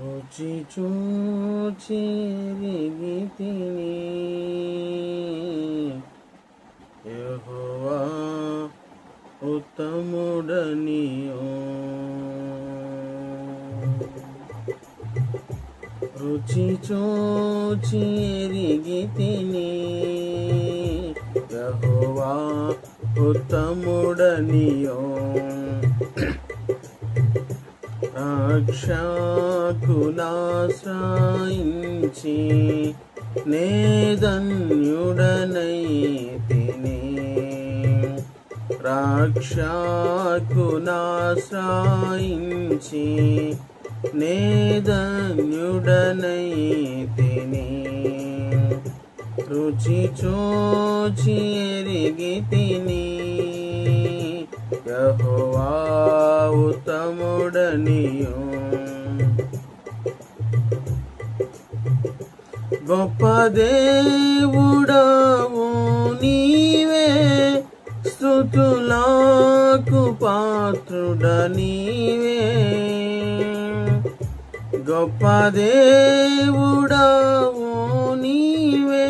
రుచి చూచి తిని యెహోవా ఉత్తముడనియో. రుచి చూచి తిని యహోవా ఉత్తముడనియో. రక్షకులాశ్రయించి నేదన్యుడనైతిని తిని నేదన్యుడనైతిని రుచి చోచి ఎరిగి తిని యహోవా ఉత్తముడనియు. గొప్ప దేవుడవు నీవే స్థుతులకు పాత్రుడ నీవే గొప్ప దేవుడవు నీవే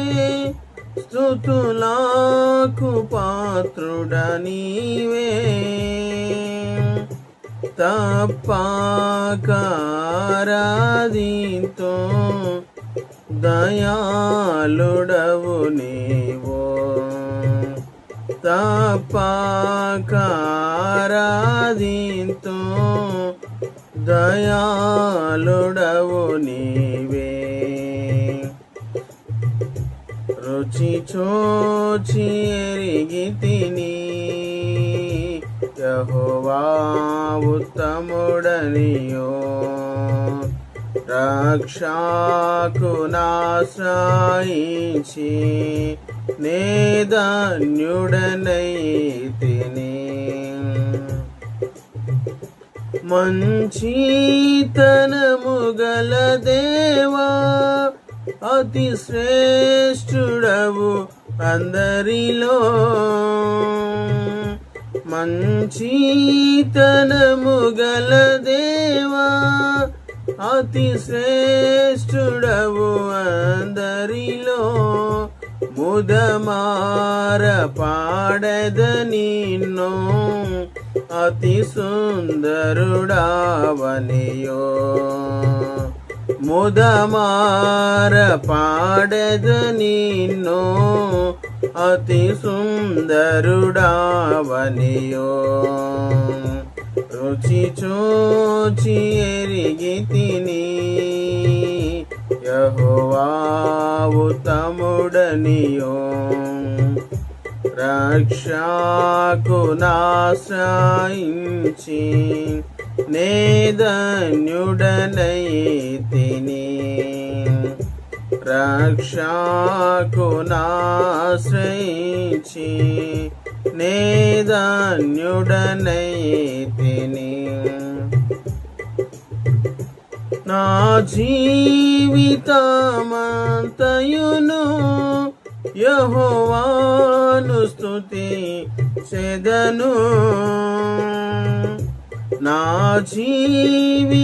స్థుతులకు పాత్రుడ నీవే తప్పకారాదితో దయాళుడవు నీవో. తప్పకారాదితో దయాళుడవు నీవే. రుచి చోచి ఎరిగి తిని యహోవా ఉత్తముడనియో. రక్షకునాశ్రయించి నేదన్యుడనై తిని మంచితనము గల దేవా అతి శ్రేష్ఠుడవు అందరిలో. మంచితనము గల దేవా అతి శ్రేష్ఠుడవు అందరిలో. ముదమార పాడద నిన్నో అతి సుందరుడావనియో. ముదమార పాడద నిన్నో అతి సుందరుడావనియో. రుచి చూచి ఎరిగి తిని యహోవా ఉత్తముడనియో. రక్షకునాశ్రయించి నేదన్యుడనై తిని. రక్షకునాశ్రయించి నేదన్యుడనై తిని నా జీవితమంతయును యహోవాను స్థుతి చెదను. నా జీవితమంతయును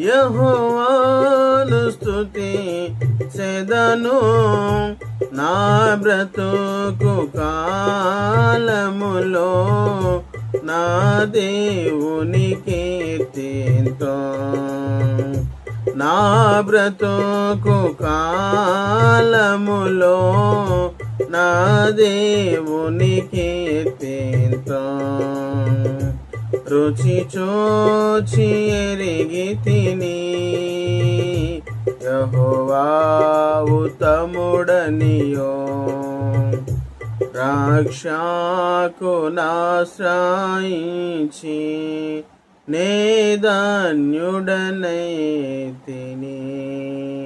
యహోవాను స్థుతి సెదను నా బ్రతుకు కాలములో నా దేవుని కీర్తితో నా బ్రతుకు కాలములో నా దేవుని కీర్తితో రుచి చూచి ఎరిగి తిని. యహోవా ఉత్తముడనియో. రక్షకునాశ్రయించి నేదన్యుడనై తిని.